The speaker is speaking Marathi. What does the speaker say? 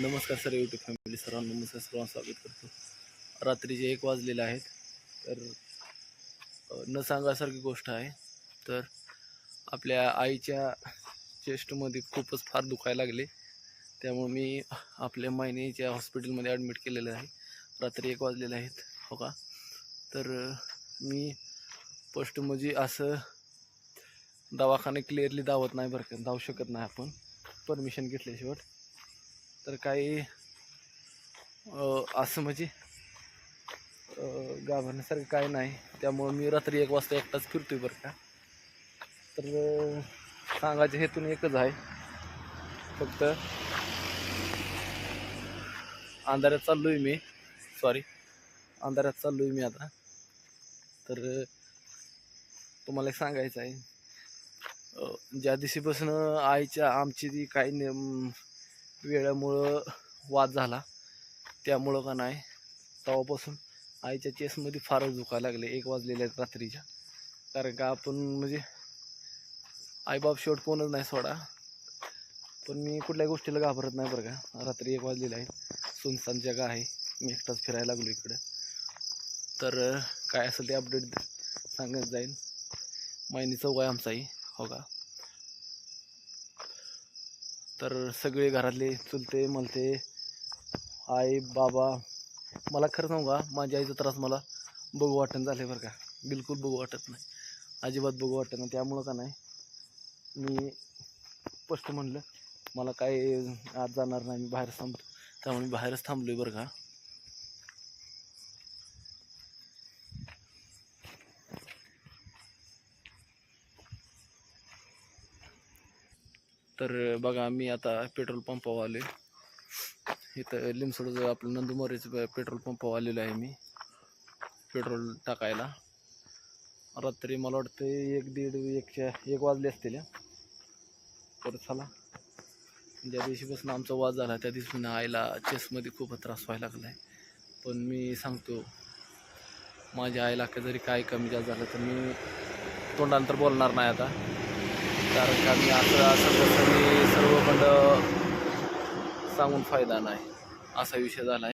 नमस्कार सर यूट्यूब फॅमिली सर्वांना नमस्कार सर्वांना स्वागत करतो. रात्रीचे एक वाजलेले आहेत तर न सांगासारखी गोष्ट आहे तर आपल्या आईच्या चेस्टमध्ये खूपच फार दुखायला लागले. त्यामुळे मी आपल्या महिनेच्या हॉस्पिटलमध्ये ॲडमिट केलेलं आहे. रात्री एक वाजलेले आहेत हो का? तर मी फस्ट म्हणजे असं दवाखाने क्लिअरली धावत नाही बरं का धावू शकत नाही आपण. परमिशन घेतल्याशिवाय. तर काही असं म्हणजे अ, घाबरण्यासारखं काय नाही. त्यामुळं मी रात्री एक वाजता एकटाच फिरतोय बरं का. तर सांगायच्या हेतून एकच आहे. फक्त अंधाऱ्यात आहे मी. सॉरी अंधाऱ्यात आहे मी आता. तर तुम्हाला एक सांगायचं आहे. ज्या दिवशीपासून आईच्या आमची ती काही नियम वेळामुळं वाद झाला. त्यामुळं का नाही तेव्हापासून आईच्या चेसमध्ये फारच दुखायला लागले एक वाजलेल्या आहेत रात्रीच्या. कारण का आपण म्हणजे आईबाप शेवट कोणच नाही सोडा. पण मी कुठल्याही गोष्टीला घाबरत नाही बरं का. रात्री एक वाजलेलं आहे सुनसान जगा आहे. मी एकटाच फिरायला लागलो इकडं. तर काय असेल ते अपडेट सांगत जाईल महिनी चौघ आहे आमचाही हो का? तर सगळे घरातले चुलते मलते आई बाबा मला खरं सांगू का माझ्या आईचा त्रास मला बघू वाटण झालं बरं का. बिलकुल बघू वाटत नाही. अजिबात बघू वाटत नाही. त्यामुळं का नाही मी स्पष्ट म्हणलं मला काय आज जाणार नाही मी बाहेर थांबतो. त्यामुळे बाहेरच थांबलो आहे बरं का. तर बघा मी आता पेट्रोल पंपावर आले इथं लिमसोडचं आपलं नंदुमारीचं पेट्रोल पंपावर आलेलो आहे मी. पेट्रोल टाकायला. रात्री मला वाटतं एक दीड एकच्या एक वाजले असतील तर परत चला. ज्या दिवशीपासून आमचा वाद झाला त्या दिवशी आईला चेसमध्ये खूप त्रास व्हायला लागला आहे पण मी सांगतो माझ्या आईला जरी काय कमी जास्त झालं तर मी तोंडानंतर बोलणार नाही आता. कारण का मी असं असं तसं मी सर्व सर्वखंड सांगून फायदा नाही. असा विषय झाला